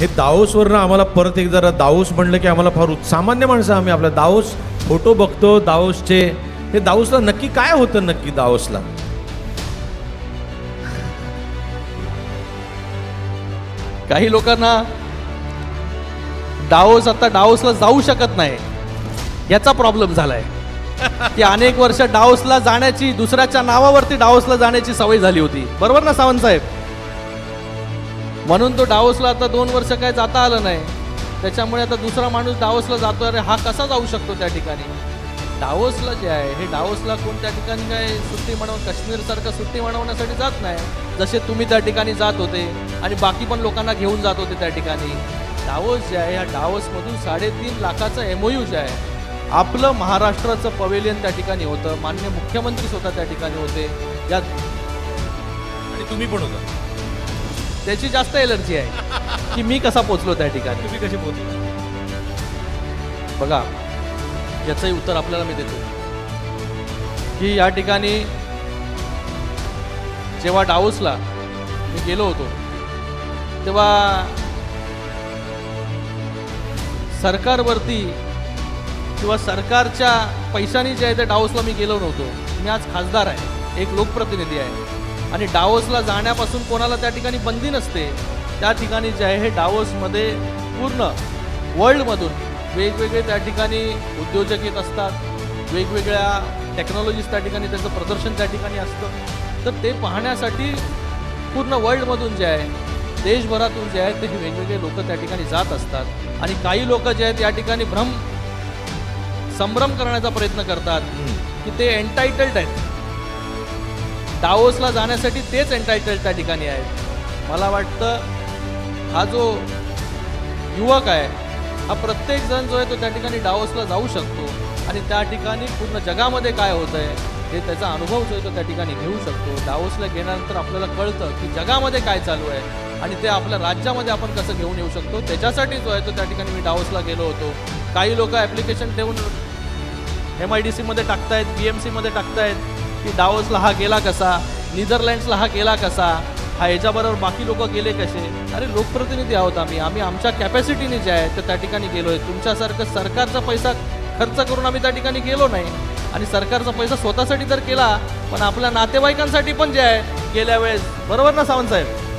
हे दाओसवरनं आम्हाला परत एक जरा दाओस म्हणलं की आम्हाला फार सामान्य माणसं आम्ही आपल्या दाओस फोटो बघतो दाओसचे हे दाओसला नक्की काय होतं नक्की दाओसला काही लोकांना डाओस आता डाओसला जाऊ शकत नाही. याचा प्रॉब्लेम झालाय. की अनेक वर्ष डाओसला जाण्याची दुसऱ्याच्या नावावरती डाओसला जाण्याची सवय झाली होती. बरोबर ना सावंत साहेब? म्हणून तो डाओसला आता दोन वर्ष काय जाता आलं नाही. त्याच्यामुळे आता दुसरा माणूस डावसला जातो अरे हा कसा जाऊ शकतो त्या ठिकाणी? डाओसला जे आहे हे डाओसला कोण त्या ठिकाणी काय सुट्टी म्हणून काश्मीरसारखं सुट्टी म्हणवण्यासाठी जात नाही. जसे तुम्ही त्या ठिकाणी जात होते आणि बाकी पण लोकांना घेऊन जात होते त्या ठिकाणी. डावस जे आहे ह्या डावसमधून साडेतीन लाखाचं एमओयू जे आहे आपलं महाराष्ट्राचं पवेलियन त्या ठिकाणी होतं. मान्य मुख्यमंत्री स्वतः त्या ठिकाणी होते. या आणि तुम्ही पण होता. त्याची जास्त एलर्जी आहे. की मी कसा पोचलो त्या ठिकाणी? तुम्ही कसे पोहोचले बघा याचंही उत्तर आपल्याला मी देतो. की या ठिकाणी जेव्हा डाऊसला मी गेलो होतो तेव्हा सरकारवरती किंवा सरकारच्या पैशानी जे आहे ते डावोसला मी गेलो नव्हतो. मी आज खासदार आहे एक लोकप्रतिनिधी आहे. आणि डावोसला जाण्यापासून कोणाला त्या ठिकाणी बंदी नसते. त्या ठिकाणी जे आहे हे डावोसमध्ये पूर्ण वर्ल्डमधून वेगवेगळे त्या ठिकाणी उद्योजक येत असतात. वेगवेगळ्या टेक्नॉलॉजीज त्या ठिकाणी त्याचं प्रदर्शन त्या ठिकाणी असतं. तर ते पाहण्यासाठी पूर्ण वर्ल्डमधून जे आहे देशभरातून जे आहेत ते हे वेगवेगळे लोक त्या ठिकाणी जात असतात. आणि काही लोक जे आहेत या ठिकाणी भ्रम संभ्रम करण्याचा प्रयत्न करतात. की ते एन्टायटल्ड आहेत. डावोसला जाण्यासाठी तेच एन्टायटल त्या ठिकाणी आहेत मला वाटतं हा जो युवक आहे हा प्रत्येक जण जो आहे तो त्या ठिकाणी डावोसला जाऊ शकतो. आणि त्या ठिकाणी पूर्ण जगामध्ये काय होत आहे हे त्याचा अनुभव जो आहे तो त्या ठिकाणी घेऊ शकतो. डावोसला गेल्यानंतर आपल्याला कळतं की जगामध्ये काय चालू आहे आणि ते आपल्या राज्यामध्ये आपण कसं घेऊन येऊ शकतो. त्याच्यासाठी जो आहे तो त्या ठिकाणी मी डावोसला गेलो होतो. काही लोक ॲप्लिकेशन ठेवून एम आय डी सीमध्ये टाकतायत बी एम सीमध्ये टाकतायत. की डावसला हा गेला कसा? नेदरलँड्सला हा गेला कसा? हा याच्याबरोबर बाकी लोक गेले कसे? अरे लोकप्रतिनिधी आहोत आम्ही. आम्ही आमच्या कॅपॅसिटीने जे आहे ते त्या ठिकाणी गेलो आहे तुमच्यासारखं सरकारचा पैसा खर्च करून आम्ही त्या ठिकाणी गेलो नाही. आणि सरकारचा पैसा स्वतःसाठी तर केला पण आपल्या नातेवाईकांसाठी पण जे आहे गेल्या वेळेस. बरोबर ना सावंत साहेब?